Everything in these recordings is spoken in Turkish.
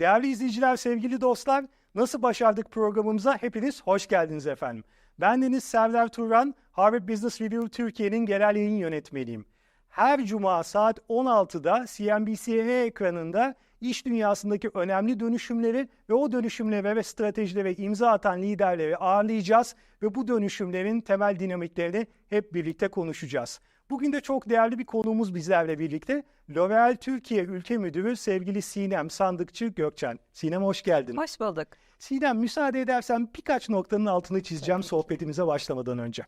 Değerli izleyiciler, sevgili dostlar, Nasıl Başardık programımıza hepiniz hoş geldiniz efendim. Ben Deniz Serdar Turan, Harvard Business Review Türkiye'nin genel yayın yönetmeniyim. Her cuma saat 16'da CNBC ekranında iş dünyasındaki önemli dönüşümleri ve o dönüşümlere ve stratejilere imza atan liderleri ağırlayacağız ve bu dönüşümlerin temel dinamiklerini hep birlikte konuşacağız. Bugün de çok değerli bir konuğumuz bizlerle birlikte. L'Oreal Türkiye Ülke Müdürü sevgili Sinem Sandıkçı Gökçen. Sinem hoş geldin. Hoş bulduk. Sinem müsaade edersen birkaç noktanın altını çizeceğim sohbetimize başlamadan önce.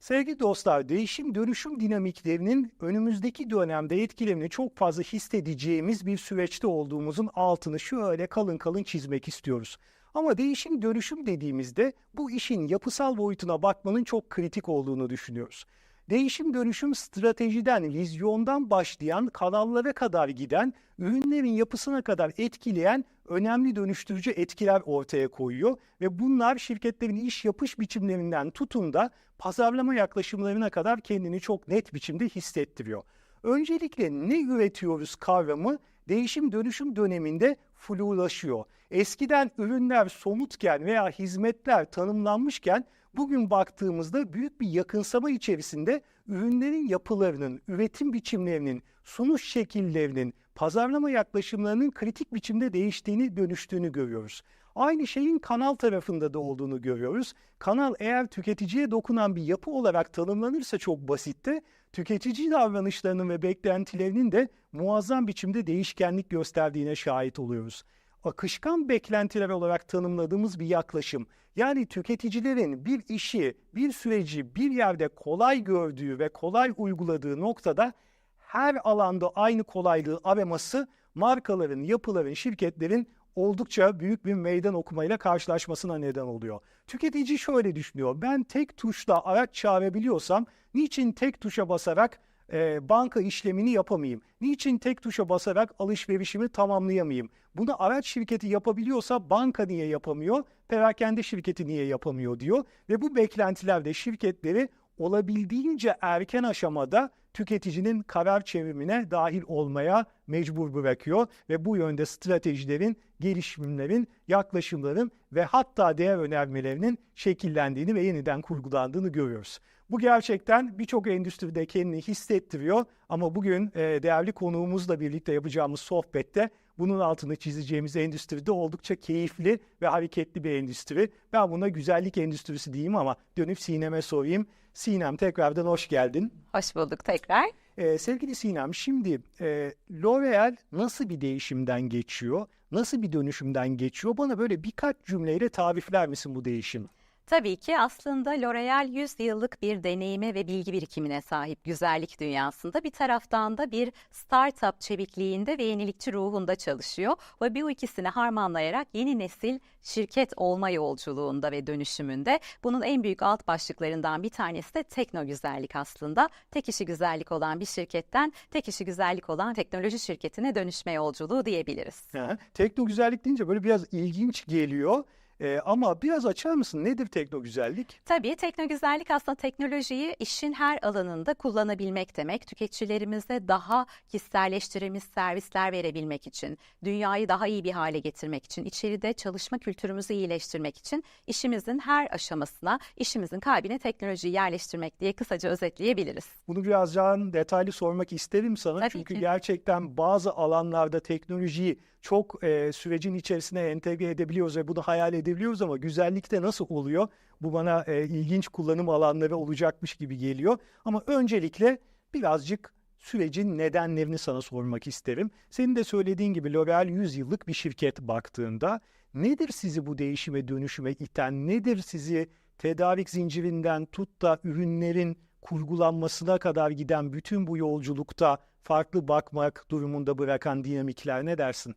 Sevgili dostlar, değişim dönüşüm dinamiklerinin önümüzdeki dönemde etkilerini çok fazla hissedeceğimiz bir süreçte olduğumuzun altını şöyle kalın kalın çizmek istiyoruz. Ama değişim dönüşüm dediğimizde bu işin yapısal boyutuna bakmanın çok kritik olduğunu düşünüyoruz. Değişim dönüşüm stratejiden, vizyondan başlayan, kanallara kadar giden, ürünlerin yapısına kadar etkileyen önemli dönüştürücü etkiler ortaya koyuyor ve bunlar şirketlerin iş yapış biçimlerinden tutun da pazarlama yaklaşımlarına kadar kendini çok net biçimde hissettiriyor. Öncelikle ne üretiyoruz kavramı değişim dönüşüm döneminde flulaşıyor. Eskiden ürünler somutken veya hizmetler tanımlanmışken bugün baktığımızda büyük bir yakınsama içerisinde ürünlerin yapılarının, üretim biçimlerinin, sunuş şekillerinin, pazarlama yaklaşımlarının kritik biçimde değiştiğini, dönüştüğünü görüyoruz. Aynı şeyin kanal tarafında da olduğunu görüyoruz. Kanal eğer tüketiciye dokunan bir yapı olarak tanımlanırsa çok basitte, tüketici davranışlarının ve beklentilerinin de muazzam biçimde değişkenlik gösterdiğine şahit oluyoruz akışkan beklentiler olarak tanımladığımız bir yaklaşım. Yani tüketicilerin bir işi, bir süreci bir yerde kolay gördüğü ve kolay uyguladığı noktada her alanda aynı kolaylığı araması markaların, yapıların, şirketlerin oldukça büyük bir meydan okumayla karşılaşmasına neden oluyor. Tüketici şöyle düşünüyor. Ben tek tuşla araç çağırabiliyorsam niçin tek tuşa basarak e, banka işlemini yapamayayım? Niçin tek tuşa basarak alışverişimi tamamlayamayayım? Bunu araç şirketi yapabiliyorsa banka niye yapamıyor? Perakende şirketi niye yapamıyor diyor. Ve bu beklentiler de şirketleri olabildiğince erken aşamada tüketicinin karar çevrimine dahil olmaya mecbur bırakıyor ve bu yönde stratejilerin, gelişimlerin, yaklaşımların ve hatta değer önermelerinin şekillendiğini ve yeniden kurgulandığını görüyoruz. Bu gerçekten birçok endüstride kendini hissettiriyor ama bugün e, değerli konuğumuzla birlikte yapacağımız sohbette bunun altını çizeceğimiz endüstride oldukça keyifli ve hareketli bir endüstri. Ben buna güzellik endüstrisi diyeyim ama dönüp Sinem'e sorayım. Sinem tekrardan hoş geldin. Hoş bulduk tekrar. Ee, sevgili Sinem şimdi e, L'Oreal nasıl bir değişimden geçiyor? Nasıl bir dönüşümden geçiyor? Bana böyle birkaç cümleyle tarifler misin bu değişimi? Tabii ki aslında L'Oreal 100 yıllık bir deneyime ve bilgi birikimine sahip güzellik dünyasında bir taraftan da bir startup çevikliğinde ve yenilikçi ruhunda çalışıyor ve bu ikisini harmanlayarak yeni nesil şirket olma yolculuğunda ve dönüşümünde bunun en büyük alt başlıklarından bir tanesi de tekno güzellik aslında. Tek işi güzellik olan bir şirketten tek işi güzellik olan teknoloji şirketine dönüşme yolculuğu diyebiliriz. Ha, tekno güzellik deyince böyle biraz ilginç geliyor. Ee, ama biraz açar mısın? Nedir tekno güzellik? Tabii tekno güzellik aslında teknolojiyi işin her alanında kullanabilmek demek. Tüketicilerimize daha kişiselleştirilmiş servisler verebilmek için, dünyayı daha iyi bir hale getirmek için, içeride çalışma kültürümüzü iyileştirmek için işimizin her aşamasına, işimizin kalbine teknolojiyi yerleştirmek diye kısaca özetleyebiliriz. Bunu biraz daha detaylı sormak isterim sana. Tabii Çünkü ki. gerçekten bazı alanlarda teknolojiyi çok e, sürecin içerisine entegre edebiliyoruz ve bunu hayal edebiliyoruz ama güzellikte nasıl oluyor? Bu bana e, ilginç kullanım alanları olacakmış gibi geliyor. Ama öncelikle birazcık sürecin nedenlerini sana sormak isterim. Senin de söylediğin gibi L'Oreal 100 yıllık bir şirket baktığında nedir sizi bu değişime dönüşüme iten? Nedir sizi tedarik zincirinden tut da ürünlerin kurgulanmasına kadar giden bütün bu yolculukta farklı bakmak durumunda bırakan dinamikler ne dersin?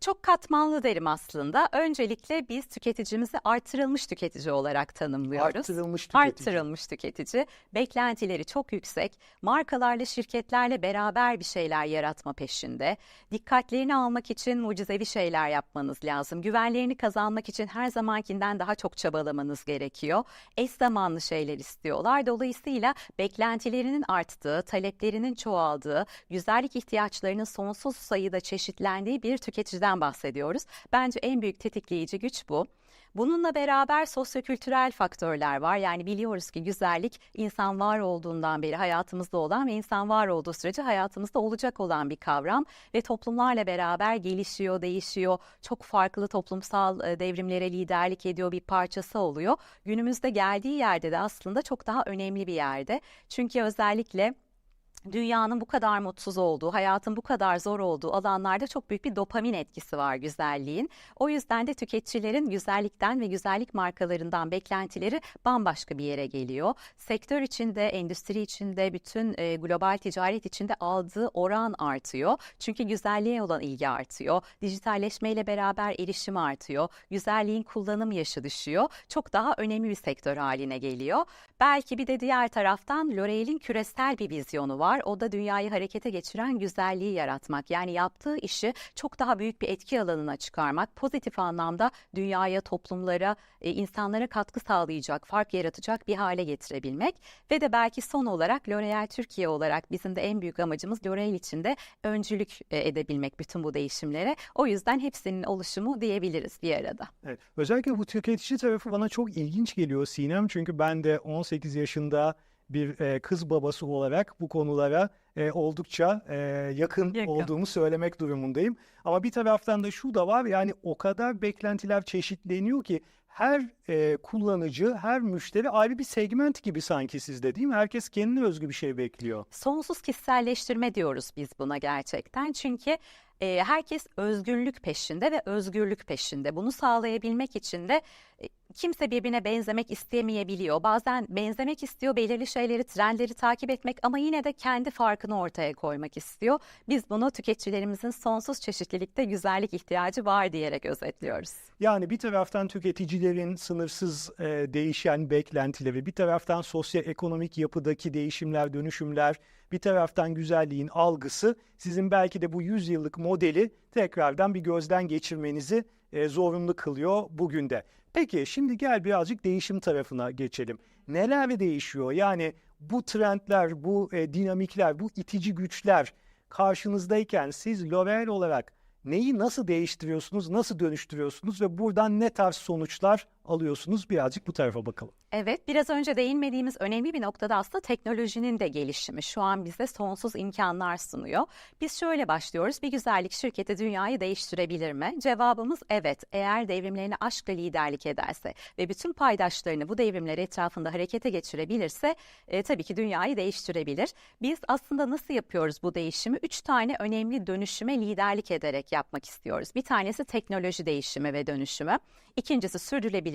Çok katmanlı derim aslında. Öncelikle biz tüketicimizi artırılmış tüketici olarak tanımlıyoruz. Arttırılmış tüketici. Artırılmış tüketici. Beklentileri çok yüksek. Markalarla, şirketlerle beraber bir şeyler yaratma peşinde. Dikkatlerini almak için mucizevi şeyler yapmanız lazım. Güvenlerini kazanmak için her zamankinden daha çok çabalamanız gerekiyor. Eş zamanlı şeyler istiyorlar. Dolayısıyla beklentilerinin arttığı, taleplerinin çoğaldığı, güzellik ihtiyaçlarının sonsuz sayıda çeşitlendiği bir tüketiciden tekleyiciden bahsediyoruz. Bence en büyük tetikleyici güç bu. Bununla beraber sosyokültürel faktörler var. Yani biliyoruz ki güzellik insan var olduğundan beri hayatımızda olan ve insan var olduğu sürece hayatımızda olacak olan bir kavram ve toplumlarla beraber gelişiyor, değişiyor. Çok farklı toplumsal e, devrimlere liderlik ediyor, bir parçası oluyor. Günümüzde geldiği yerde de aslında çok daha önemli bir yerde. Çünkü özellikle dünyanın bu kadar mutsuz olduğu, hayatın bu kadar zor olduğu alanlarda çok büyük bir dopamin etkisi var güzelliğin. O yüzden de tüketicilerin güzellikten ve güzellik markalarından beklentileri bambaşka bir yere geliyor. Sektör içinde, endüstri içinde, bütün e, global ticaret içinde aldığı oran artıyor. Çünkü güzelliğe olan ilgi artıyor. Dijitalleşmeyle beraber erişim artıyor. Güzelliğin kullanım yaşı düşüyor. Çok daha önemli bir sektör haline geliyor. Belki bir de diğer taraftan L'Oreal'in küresel bir vizyonu var. O da dünyayı harekete geçiren güzelliği yaratmak. Yani yaptığı işi çok daha büyük bir etki alanına çıkarmak. Pozitif anlamda dünyaya, toplumlara, e, insanlara katkı sağlayacak, fark yaratacak bir hale getirebilmek. Ve de belki son olarak L'Oreal Türkiye olarak bizim de en büyük amacımız L'Oreal için de öncülük e, edebilmek bütün bu değişimlere. O yüzden hepsinin oluşumu diyebiliriz bir arada. Evet. Özellikle bu tüketici tarafı bana çok ilginç geliyor Sinem. Çünkü ben de 18 yaşında bir e, kız babası olarak bu konulara e, oldukça e, yakın, Yakın. olduğumu söylemek durumundayım. Ama bir taraftan da şu da var yani o kadar beklentiler çeşitleniyor ki her e, kullanıcı, her müşteri ayrı bir segment gibi sanki sizde değil mi? Herkes kendine özgü bir şey bekliyor. Sonsuz kişiselleştirme diyoruz biz buna gerçekten. Çünkü e, herkes özgürlük peşinde ve özgürlük peşinde. Bunu sağlayabilmek için de e, kimse birbirine benzemek istemeyebiliyor. Bazen benzemek istiyor, belirli şeyleri, trendleri takip etmek ama yine de kendi farkını ortaya koymak istiyor. Biz bunu tüketicilerimizin sonsuz çeşitlilikte güzellik ihtiyacı var diyerek özetliyoruz. Yani bir taraftan tüketicilerin sınırsız e, değişen beklentileri, bir taraftan sosyoekonomik yapıdaki değişimler, dönüşümler, bir taraftan güzelliğin algısı sizin belki de bu 100 yıllık modeli tekrardan bir gözden geçirmenizi e, zorunlu kılıyor bugün de. Peki şimdi gel birazcık değişim tarafına geçelim. Neler değişiyor? Yani bu trendler, bu e, dinamikler, bu itici güçler karşınızdayken siz L'Oreal olarak neyi nasıl değiştiriyorsunuz, nasıl dönüştürüyorsunuz ve buradan ne tarz sonuçlar alıyorsunuz? Birazcık bu tarafa bakalım. Evet, biraz önce değinmediğimiz önemli bir noktada aslında teknolojinin de gelişimi şu an bize sonsuz imkanlar sunuyor. Biz şöyle başlıyoruz, bir güzellik şirketi dünyayı değiştirebilir mi? Cevabımız evet, eğer devrimlerini aşkla liderlik ederse ve bütün paydaşlarını bu devrimler etrafında harekete geçirebilirse e, tabii ki dünyayı değiştirebilir. Biz aslında nasıl yapıyoruz bu değişimi? Üç tane önemli dönüşüme liderlik ederek yapmak istiyoruz. Bir tanesi teknoloji değişimi ve dönüşümü. İkincisi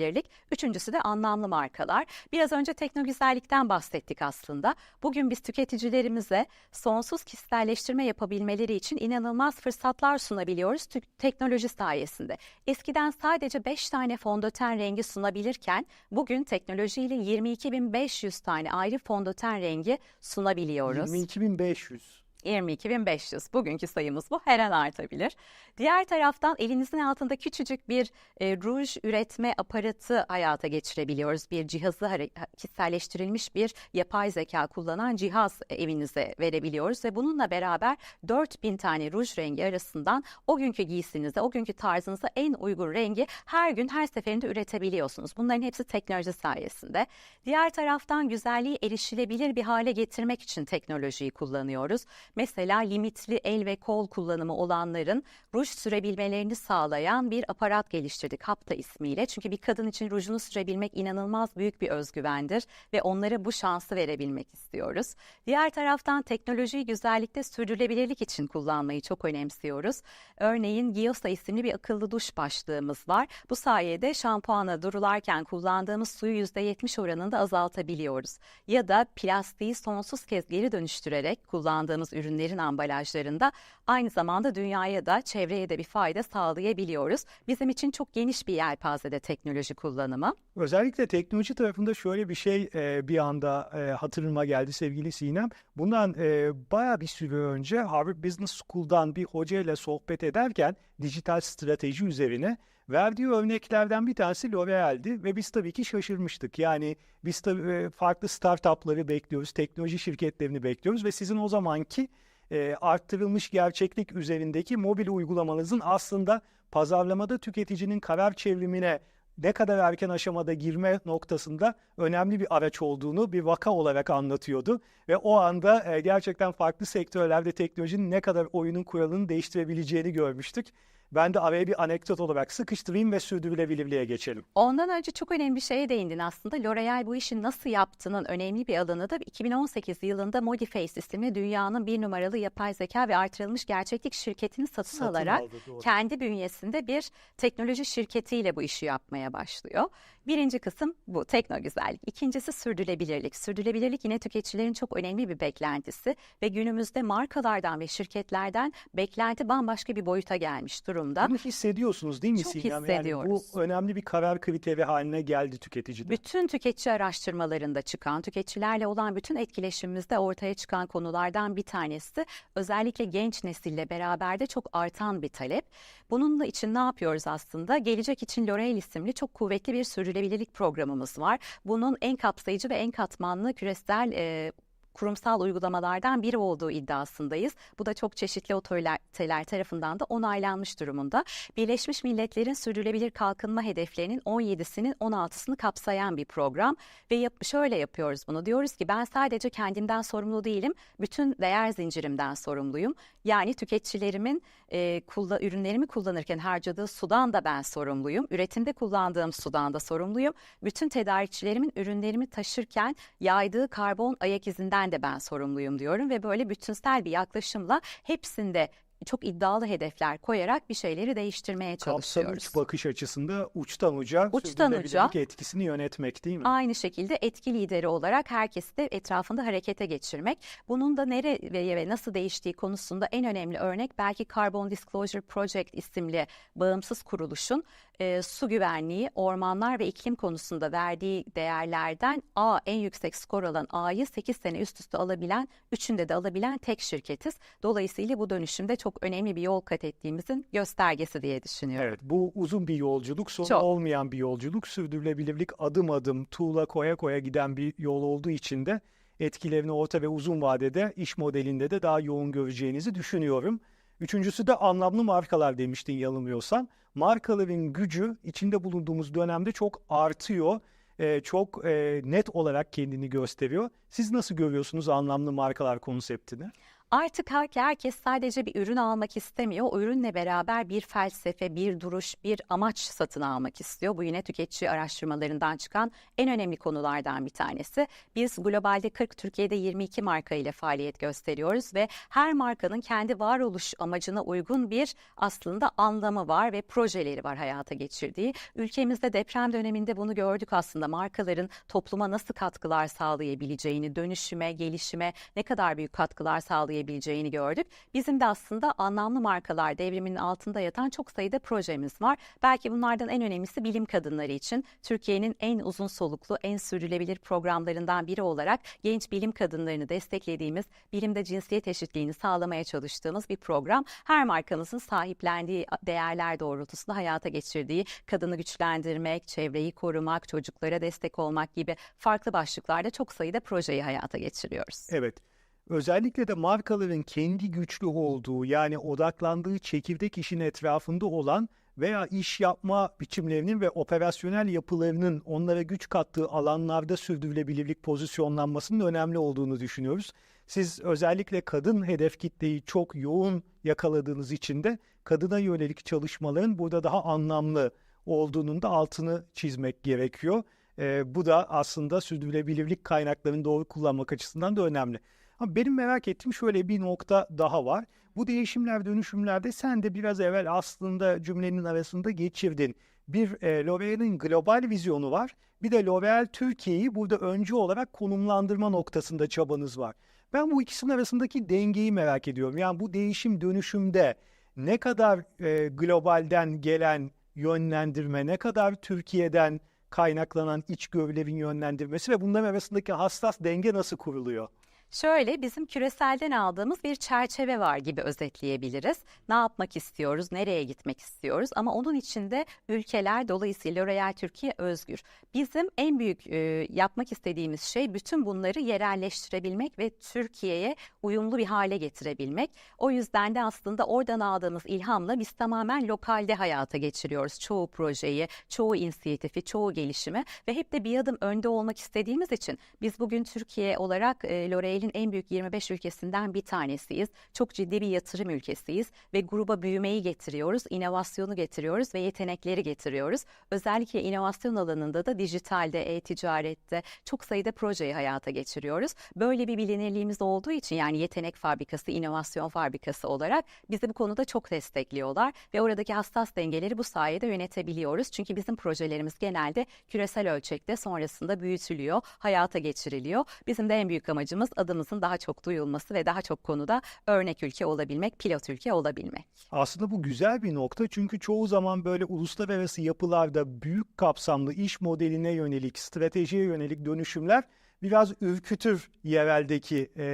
sürdürülebilirlik, üçüncüsü de anlamlı markalar. Biraz önce teknogüzellikten bahsettik aslında. Bugün biz tüketicilerimize sonsuz kişiselleştirme yapabilmeleri için inanılmaz fırsatlar sunabiliyoruz teknoloji sayesinde. Eskiden sadece 5 tane fondöten rengi sunabilirken bugün teknolojiyle 22.500 tane ayrı fondöten rengi sunabiliyoruz. 22.500. 22.500 bugünkü sayımız bu her an artabilir. Diğer taraftan elinizin altında küçücük bir e, ruj üretme aparatı hayata geçirebiliyoruz. Bir cihazı kişiselleştirilmiş bir yapay zeka kullanan cihaz e, evinize verebiliyoruz ve bununla beraber 4000 tane ruj rengi arasından o günkü giysinize, o günkü tarzınıza en uygun rengi her gün her seferinde üretebiliyorsunuz. Bunların hepsi teknoloji sayesinde. Diğer taraftan güzelliği erişilebilir bir hale getirmek için teknolojiyi kullanıyoruz. Mesela limitli el ve kol kullanımı olanların ruj sürebilmelerini sağlayan bir aparat geliştirdik Hapta ismiyle. Çünkü bir kadın için rujunu sürebilmek inanılmaz büyük bir özgüvendir ve onlara bu şansı verebilmek istiyoruz. Diğer taraftan teknolojiyi güzellikte sürdürülebilirlik için kullanmayı çok önemsiyoruz. Örneğin Giosa isimli bir akıllı duş başlığımız var. Bu sayede şampuana durularken kullandığımız suyu %70 oranında azaltabiliyoruz. Ya da plastiği sonsuz kez geri dönüştürerek kullandığımız ürünlerin ambalajlarında aynı zamanda dünyaya da çevreye de bir fayda sağlayabiliyoruz. Bizim için çok geniş bir yelpazede teknoloji kullanımı. Özellikle teknoloji tarafında şöyle bir şey e, bir anda e, hatırıma geldi sevgili Sinem. Bundan e, baya bir süre önce Harvard Business School'dan bir hoca ile sohbet ederken dijital strateji üzerine verdiği örneklerden bir tanesi L'Oreal'di ve biz tabii ki şaşırmıştık. Yani biz tabii e, farklı startupları bekliyoruz, teknoloji şirketlerini bekliyoruz ve sizin o zamanki e, arttırılmış gerçeklik üzerindeki mobil uygulamanızın aslında pazarlamada tüketicinin karar çevrimine ne kadar erken aşamada girme noktasında önemli bir araç olduğunu bir vaka olarak anlatıyordu. Ve o anda e, gerçekten farklı sektörlerde teknolojinin ne kadar oyunun kuralını değiştirebileceğini görmüştük. Ben de araya bir anekdot olarak sıkıştırayım ve sürdürülebilirliğe geçelim. Ondan önce çok önemli bir şeye değindin aslında. L'Oreal bu işi nasıl yaptığının önemli bir alanı da 2018 yılında Modiface isimli dünyanın bir numaralı yapay zeka ve artırılmış gerçeklik şirketini satın, Satın alarak aldı, doğru. kendi bünyesinde bir teknoloji şirketiyle bu işi yapmaya başlıyor. Birinci kısım bu tekno güzellik. İkincisi sürdürülebilirlik. Sürdürülebilirlik yine tüketicilerin çok önemli bir beklentisi ve günümüzde markalardan ve şirketlerden beklenti bambaşka bir boyuta gelmiş durumda. Bunu hissediyorsunuz değil mi Çok Sinem? Yani hissediyoruz. bu önemli bir karar kriteri haline geldi tüketicide. Bütün tüketici araştırmalarında çıkan, tüketicilerle olan bütün etkileşimimizde ortaya çıkan konulardan bir tanesi özellikle genç nesille beraber de çok artan bir talep. Bununla için ne yapıyoruz aslında? Gelecek için L'Oreal isimli çok kuvvetli bir sürdürülebilirlik programımız var. Bunun en kapsayıcı ve en katmanlı küresel e, kurumsal uygulamalardan biri olduğu iddiasındayız. Bu da çok çeşitli otoriteler tarafından da onaylanmış durumunda. Birleşmiş Milletler'in sürdürülebilir kalkınma hedeflerinin 17'sinin 16'sını kapsayan bir program ve yap- şöyle yapıyoruz bunu. Diyoruz ki ben sadece kendimden sorumlu değilim, bütün değer zincirimden sorumluyum. Yani tüketicilerimin e, kulla- ürünlerimi kullanırken harcadığı sudan da ben sorumluyum. Üretimde kullandığım sudan da sorumluyum. Bütün tedarikçilerimin ürünlerimi taşırken yaydığı karbon ayak izinden de ben sorumluyum diyorum ve böyle bütünsel bir yaklaşımla hepsinde çok iddialı hedefler koyarak bir şeyleri değiştirmeye çalışıyoruz. Kapsam bakış açısında uçtan uca Uçtan uca. etkisini yönetmek değil mi? Aynı şekilde etki lideri olarak herkesi de etrafında harekete geçirmek. Bunun da nereye ve nasıl değiştiği konusunda en önemli örnek belki Carbon Disclosure Project isimli bağımsız kuruluşun e, su güvenliği, ormanlar ve iklim konusunda verdiği değerlerden A en yüksek skor alan A'yı 8 sene üst üste alabilen, üçünde de alabilen tek şirketiz. Dolayısıyla bu dönüşümde çok önemli bir yol kat ettiğimizin göstergesi diye düşünüyorum. Evet, bu uzun bir yolculuk, sonu Çok. olmayan bir yolculuk. Sürdürülebilirlik adım adım, tuğla koya koya giden bir yol olduğu için de etkilerini orta ve uzun vadede iş modelinde de daha yoğun göreceğinizi düşünüyorum. Üçüncüsü de anlamlı markalar demiştin yanılmıyorsam. Markaların gücü içinde bulunduğumuz dönemde çok artıyor. Ee, çok e, net olarak kendini gösteriyor. Siz nasıl görüyorsunuz anlamlı markalar konseptini? Artık her- herkes sadece bir ürün almak istemiyor. O ürünle beraber bir felsefe, bir duruş, bir amaç satın almak istiyor. Bu yine tüketici araştırmalarından çıkan en önemli konulardan bir tanesi. Biz globalde 40, Türkiye'de 22 marka ile faaliyet gösteriyoruz ve her markanın kendi varoluş amacına uygun bir aslında anlamı var ve projeleri var hayata geçirdiği. Ülkemizde deprem döneminde bunu gördük aslında. Markaların topluma nasıl katkılar sağlayabileceğini, dönüşüme, gelişime ne kadar büyük katkılar sağlayabileceğini gördük. Bizim de aslında anlamlı markalar devriminin altında yatan çok sayıda projemiz var. Belki bunlardan en önemlisi bilim kadınları için Türkiye'nin en uzun soluklu, en sürdürülebilir programlarından biri olarak genç bilim kadınlarını desteklediğimiz, bilimde cinsiyet eşitliğini sağlamaya çalıştığımız bir program. Her markamızın sahiplendiği değerler doğrultusunda hayata geçirdiği kadını güçlendirmek, çevreyi korumak, çocuklara destek olmak gibi farklı başlıklarda çok sayıda projeyi hayata geçiriyoruz. Evet. Özellikle de markaların kendi güçlü olduğu yani odaklandığı çekirdek işin etrafında olan veya iş yapma biçimlerinin ve operasyonel yapılarının onlara güç kattığı alanlarda sürdürülebilirlik pozisyonlanmasının önemli olduğunu düşünüyoruz. Siz özellikle kadın hedef kitleyi çok yoğun yakaladığınız için de kadına yönelik çalışmaların burada daha anlamlı olduğunun da altını çizmek gerekiyor. Ee, bu da aslında sürdürülebilirlik kaynaklarını doğru kullanmak açısından da önemli. Ama benim merak ettiğim şöyle bir nokta daha var. Bu değişimler, dönüşümlerde sen de biraz evvel aslında cümlenin arasında geçirdin. Bir e, L'Oreal'in global vizyonu var. Bir de L'Oreal Türkiye'yi burada öncü olarak konumlandırma noktasında çabanız var. Ben bu ikisinin arasındaki dengeyi merak ediyorum. Yani bu değişim dönüşümde ne kadar e, globalden gelen yönlendirme, ne kadar Türkiye'den kaynaklanan içgörülerin yönlendirmesi ve bunların arasındaki hassas denge nasıl kuruluyor? Şöyle bizim küreselden aldığımız bir çerçeve var gibi özetleyebiliriz. Ne yapmak istiyoruz, nereye gitmek istiyoruz ama onun içinde ülkeler dolayısıyla L'Oreal Türkiye özgür. Bizim en büyük e, yapmak istediğimiz şey bütün bunları yerelleştirebilmek ve Türkiye'ye uyumlu bir hale getirebilmek. O yüzden de aslında oradan aldığımız ilhamla biz tamamen lokalde hayata geçiriyoruz. Çoğu projeyi, çoğu inisiyatifi, çoğu gelişimi ve hep de bir adım önde olmak istediğimiz için biz bugün Türkiye olarak e, L'Oreal'in en büyük 25 ülkesinden bir tanesiyiz. Çok ciddi bir yatırım ülkesiyiz ve gruba büyümeyi getiriyoruz, inovasyonu getiriyoruz ve yetenekleri getiriyoruz. Özellikle inovasyon alanında da dijitalde, e-ticarette çok sayıda projeyi hayata geçiriyoruz. Böyle bir bilinirliğimiz olduğu için yani yetenek fabrikası, inovasyon fabrikası olarak bizi bu konuda çok destekliyorlar ve oradaki hassas dengeleri bu sayede yönetebiliyoruz. Çünkü bizim projelerimiz genelde küresel ölçekte sonrasında büyütülüyor, hayata geçiriliyor. Bizim de en büyük amacımız adımızın daha çok duyulması ve daha çok konuda örnek ülke olabilmek, pilot ülke olabilmek. Aslında bu güzel bir nokta çünkü çoğu zaman böyle uluslararası yapılarda büyük kapsamlı iş modeline yönelik, stratejiye yönelik dönüşümler biraz ürkütür yereldeki e,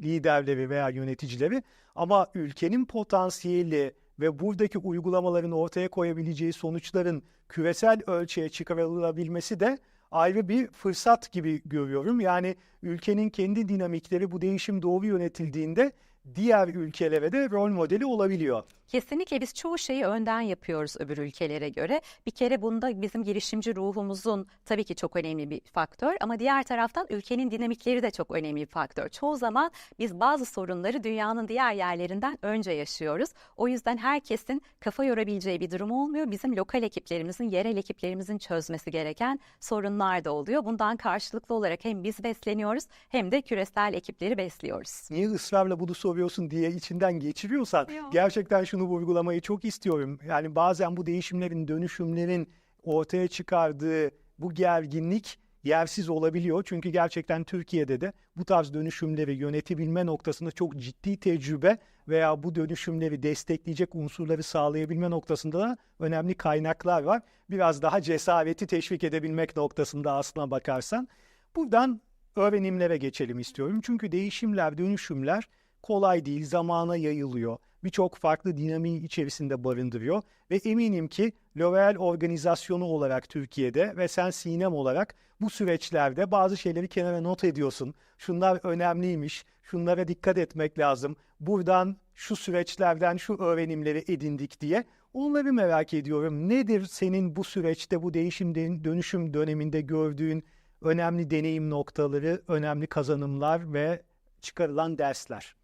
liderleri veya yöneticileri. Ama ülkenin potansiyeli ve buradaki uygulamaların ortaya koyabileceği sonuçların küresel ölçüye çıkarılabilmesi de ayrı bir fırsat gibi görüyorum. Yani ülkenin kendi dinamikleri bu değişim doğru yönetildiğinde diğer ülkelere de rol modeli olabiliyor. Kesinlikle biz çoğu şeyi önden yapıyoruz öbür ülkelere göre. Bir kere bunda bizim girişimci ruhumuzun tabii ki çok önemli bir faktör ama diğer taraftan ülkenin dinamikleri de çok önemli bir faktör. Çoğu zaman biz bazı sorunları dünyanın diğer yerlerinden önce yaşıyoruz. O yüzden herkesin kafa yorabileceği bir durum olmuyor. Bizim lokal ekiplerimizin, yerel ekiplerimizin çözmesi gereken sorunlar da oluyor. Bundan karşılıklı olarak hem biz besleniyoruz hem de küresel ekipleri besliyoruz. Niye ısrarla bunu soruyorsun diye içinden geçiriyorsan Yok. gerçekten şunu vurgulamayı çok istiyorum. Yani bazen bu değişimlerin, dönüşümlerin ortaya çıkardığı bu gerginlik yersiz olabiliyor. Çünkü gerçekten Türkiye'de de bu tarz dönüşümleri yönetebilme noktasında çok ciddi tecrübe veya bu dönüşümleri destekleyecek unsurları sağlayabilme noktasında da önemli kaynaklar var. Biraz daha cesareti teşvik edebilmek noktasında aslına bakarsan. Buradan öğrenimlere geçelim istiyorum. Çünkü değişimler, dönüşümler kolay değil, zamana yayılıyor. Birçok farklı dinamiği içerisinde barındırıyor ve eminim ki L'Oreal organizasyonu olarak Türkiye'de ve sen Sinem olarak bu süreçlerde bazı şeyleri kenara not ediyorsun. Şunlar önemliymiş, şunlara dikkat etmek lazım. Buradan şu süreçlerden şu öğrenimleri edindik diye. Onları merak ediyorum. Nedir senin bu süreçte, bu değişim dönüşüm döneminde gördüğün önemli deneyim noktaları, önemli kazanımlar ve çıkarılan dersler?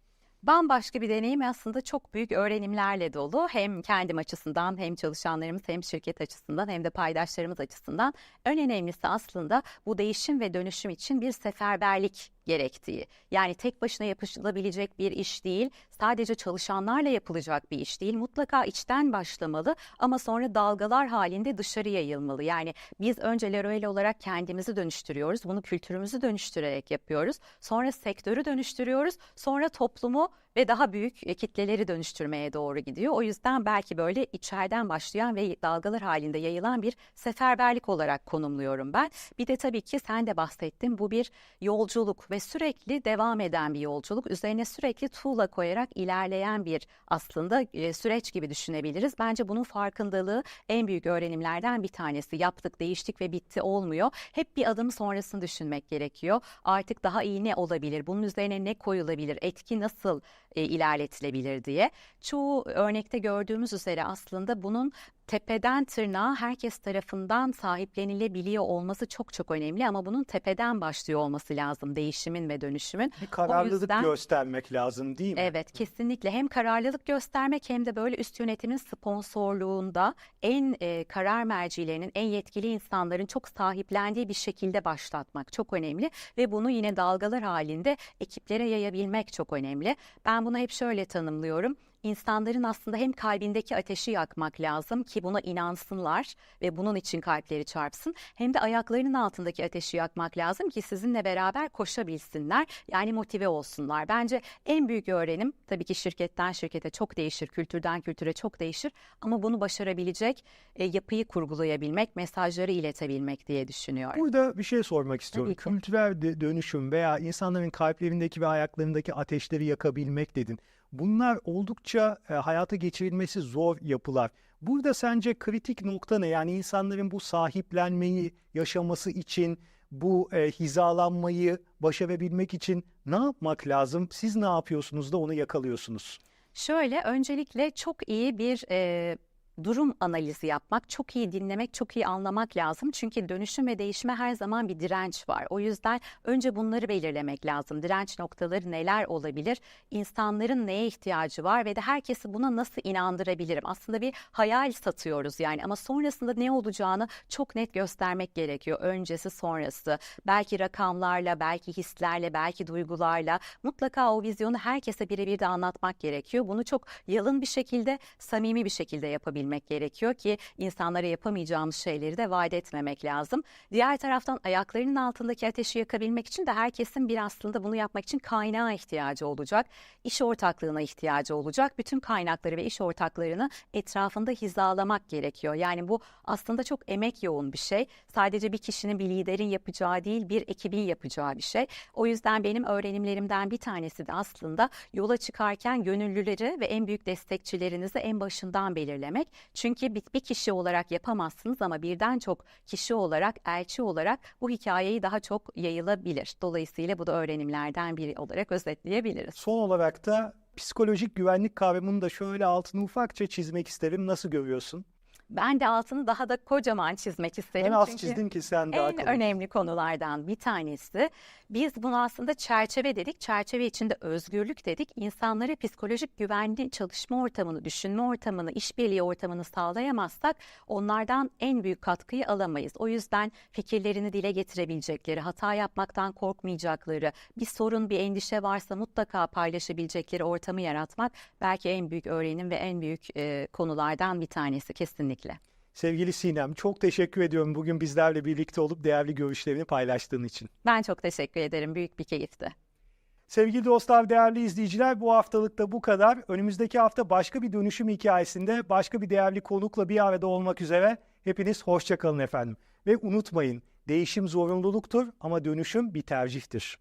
Bambaşka bir deneyim aslında çok büyük öğrenimlerle dolu. Hem kendim açısından hem çalışanlarımız hem şirket açısından hem de paydaşlarımız açısından. En önemlisi aslında bu değişim ve dönüşüm için bir seferberlik gerektiği. Yani tek başına yapılabilecek bir iş değil, sadece çalışanlarla yapılacak bir iş değil. Mutlaka içten başlamalı ama sonra dalgalar halinde dışarı yayılmalı. Yani biz önce L'Oreal olarak kendimizi dönüştürüyoruz. Bunu kültürümüzü dönüştürerek yapıyoruz. Sonra sektörü dönüştürüyoruz. Sonra toplumu ve daha büyük kitleleri dönüştürmeye doğru gidiyor. O yüzden belki böyle içeriden başlayan ve dalgalar halinde yayılan bir seferberlik olarak konumluyorum ben. Bir de tabii ki sen de bahsettin bu bir yolculuk ve sürekli devam eden bir yolculuk. Üzerine sürekli tuğla koyarak ilerleyen bir aslında e, süreç gibi düşünebiliriz. Bence bunun farkındalığı en büyük öğrenimlerden bir tanesi. Yaptık, değiştik ve bitti olmuyor. Hep bir adım sonrasını düşünmek gerekiyor. Artık daha iyi ne olabilir? Bunun üzerine ne koyulabilir? Etki nasıl e, ilerletilebilir diye. Çoğu örnekte gördüğümüz üzere aslında bunun tepeden tırnağa herkes tarafından sahiplenilebiliyor olması çok çok önemli ama bunun tepeden başlıyor olması lazım değişimin ve dönüşümün. Bir kararlılık yüzden- göstermek lazım değil mi? Evet kesinlikle hem kararlılık göstermek hem de böyle üst yönetimin sponsorluğunda en e, karar mercilerinin en yetkili insanların çok sahiplendiği bir şekilde başlatmak çok önemli ve bunu yine dalgalar halinde ekiplere yayabilmek çok önemli. Ben bunu hep şöyle tanımlıyorum. İnsanların aslında hem kalbindeki ateşi yakmak lazım ki buna inansınlar ve bunun için kalpleri çarpsın. Hem de ayaklarının altındaki ateşi yakmak lazım ki sizinle beraber koşabilsinler. Yani motive olsunlar. Bence en büyük öğrenim tabii ki şirketten şirkete çok değişir, kültürden kültüre çok değişir. Ama bunu başarabilecek e, yapıyı kurgulayabilmek, mesajları iletebilmek diye düşünüyorum. Burada bir şey sormak istiyorum. Kültürel dönüşüm veya insanların kalplerindeki ve ayaklarındaki ateşleri yakabilmek dedin. Bunlar oldukça e, hayata geçirilmesi zor yapılar. Burada sence kritik nokta ne? Yani insanların bu sahiplenmeyi yaşaması için, bu e, hizalanmayı başarabilmek için ne yapmak lazım? Siz ne yapıyorsunuz da onu yakalıyorsunuz? Şöyle öncelikle çok iyi bir e, durum analizi yapmak, çok iyi dinlemek, çok iyi anlamak lazım. Çünkü dönüşüm ve değişime her zaman bir direnç var. O yüzden önce bunları belirlemek lazım. Direnç noktaları neler olabilir? İnsanların neye ihtiyacı var ve de herkesi buna nasıl inandırabilirim? Aslında bir hayal satıyoruz yani ama sonrasında ne olacağını çok net göstermek gerekiyor. Öncesi, sonrası. Belki rakamlarla, belki hislerle, belki duygularla mutlaka o vizyonu herkese birebir de anlatmak gerekiyor. Bunu çok yalın bir şekilde, samimi bir şekilde yapabilmek gerekiyor ki insanlara yapamayacağımız şeyleri de vaat etmemek lazım. Diğer taraftan ayaklarının altındaki ateşi yakabilmek için de herkesin bir aslında bunu yapmak için kaynağa ihtiyacı olacak. İş ortaklığına ihtiyacı olacak. Bütün kaynakları ve iş ortaklarını etrafında hizalamak gerekiyor. Yani bu aslında çok emek yoğun bir şey. Sadece bir kişinin, bir liderin yapacağı değil, bir ekibin yapacağı bir şey. O yüzden benim öğrenimlerimden bir tanesi de aslında yola çıkarken gönüllüleri ve en büyük destekçilerinizi en başından belirlemek. Çünkü bir, kişi olarak yapamazsınız ama birden çok kişi olarak, elçi olarak bu hikayeyi daha çok yayılabilir. Dolayısıyla bu da öğrenimlerden biri olarak özetleyebiliriz. Son olarak da psikolojik güvenlik kavramını da şöyle altını ufakça çizmek isterim. Nasıl görüyorsun? Ben de altını daha da kocaman çizmek isterim. Ben az çizdim ki sen daha En kalın. önemli konulardan bir tanesi. Biz bunu aslında çerçeve dedik. Çerçeve içinde özgürlük dedik. İnsanlara psikolojik güvenli çalışma ortamını, düşünme ortamını, işbirliği ortamını sağlayamazsak onlardan en büyük katkıyı alamayız. O yüzden fikirlerini dile getirebilecekleri, hata yapmaktan korkmayacakları, bir sorun, bir endişe varsa mutlaka paylaşabilecekleri ortamı yaratmak belki en büyük öğrenim ve en büyük e, konulardan bir tanesi kesinlikle. Sevgili Sinem çok teşekkür ediyorum bugün bizlerle birlikte olup değerli görüşlerini paylaştığın için. Ben çok teşekkür ederim. Büyük bir keyifti. Sevgili dostlar, değerli izleyiciler bu haftalıkta bu kadar. Önümüzdeki hafta başka bir dönüşüm hikayesinde başka bir değerli konukla bir arada olmak üzere. Hepiniz hoşça kalın efendim. Ve unutmayın değişim zorunluluktur ama dönüşüm bir tercihtir.